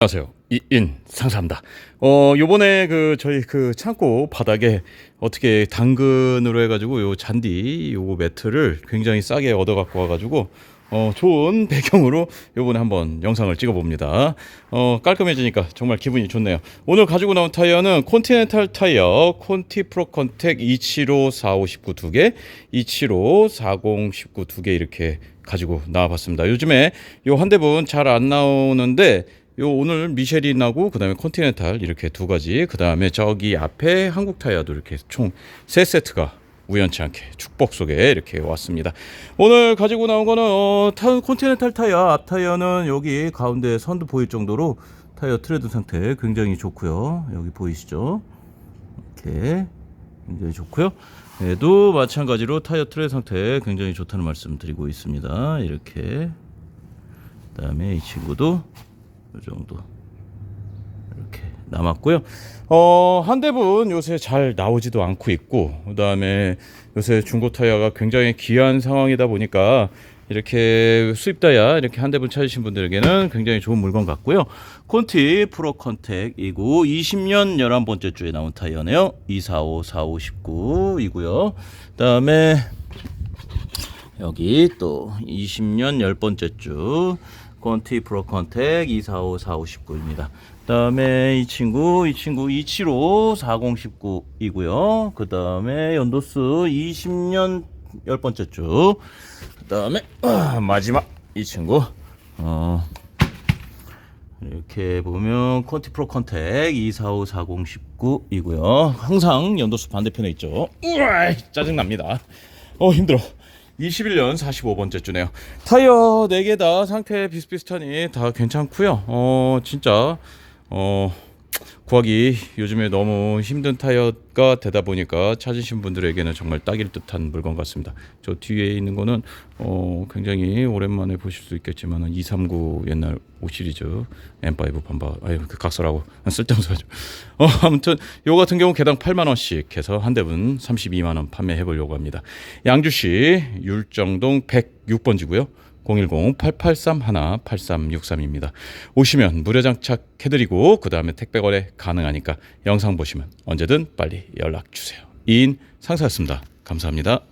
안녕하세요. 이인 상사입니다. 어, 요번에 그 저희 그 창고 바닥에 어떻게 당근으로 해가지고 요 잔디 요거 매트를 굉장히 싸게 얻어 갖고 와가지고 어, 좋은 배경으로 요번에 한번 영상을 찍어 봅니다. 어, 깔끔해지니까 정말 기분이 좋네요. 오늘 가지고 나온 타이어는 콘티넨탈 타이어 콘티 프로 컨택 275 4519두 개, 275 4019두개 이렇게 가지고 나와 봤습니다. 요즘에 요 한 대분 잘 안 나오는데 요 오늘 미쉐린하고 그다음에 컨티넨탈 이렇게 두 가지 그다음에 저기 앞에 한국 타이어도 이렇게 총 세 세트가 우연치 않게 축복 속에 이렇게 왔습니다. 오늘 가지고 나온 거는 어, 타, 컨티넨탈 타이어 앞 타이어는 여기 가운데 선도 보일 정도로 타이어 트레드 상태 굉장히 좋고요. 여기 보이시죠? 이렇게 굉장히 좋고요. 얘도 마찬가지로 타이어 트레드 상태 굉장히 좋다는 말씀 드리고 있습니다. 이렇게 그다음에 이 친구도 이 정도 이렇게 남았고요. 어, 한 대분 요새 잘 나오지도 않고 있고 그다음에 요새 중고 타이어가 굉장히 귀한 상황이다 보니까 이렇게 수입 타이어 이렇게 한 대분 찾으신 분들에게는 굉장히 좋은 물건 같고요. 콘티 프로 컨택이고 20년 11번째 주에 나온 타이어네요. 245 4519이고요. 그다음에 여기 또 20년 10번째 주 콘티 프로 컨택 245 4519입니다. 그다음에 이 친구 이 친구 275 4019이고요. 그다음에 연도스 20년 10번째 주. 그다음에 아, 마지막 이 친구 어 이렇게 보면 콘티 프로 컨택 245 4019이고요. 항상 연도수 반대편에 있죠. 우와, 짜증 납니다. 어 힘들어. 21년 45번째 주네요. 타이어 4개 다 상태 비슷비슷하니 다 괜찮고요. 어 진짜 어 구하기 요즘에 너무 힘든 타이어가 되다 보니까 찾으신 분들에게는 정말 딱일 듯한 물건 같습니다. 저 뒤에 있는 거는 어 굉장히 오랜만에 보실 수 있겠지만 239 옛날 5 시리즈 M5 반바 아유 그 각설하고 쓸데없는 소리죠. 어 아무튼 요 같은 경우 개당 8만 원씩 해서 한 대분 32만 원 판매해 보려고 합니다. 양주시 율정동 106번지고요. 010-883-8363입니다. 오시면 무료 장착해드리고 그 다음에 택배 거래 가능하니까 영상 보시면 언제든 빨리 연락 주세요. 이인 상사였습니다. 감사합니다.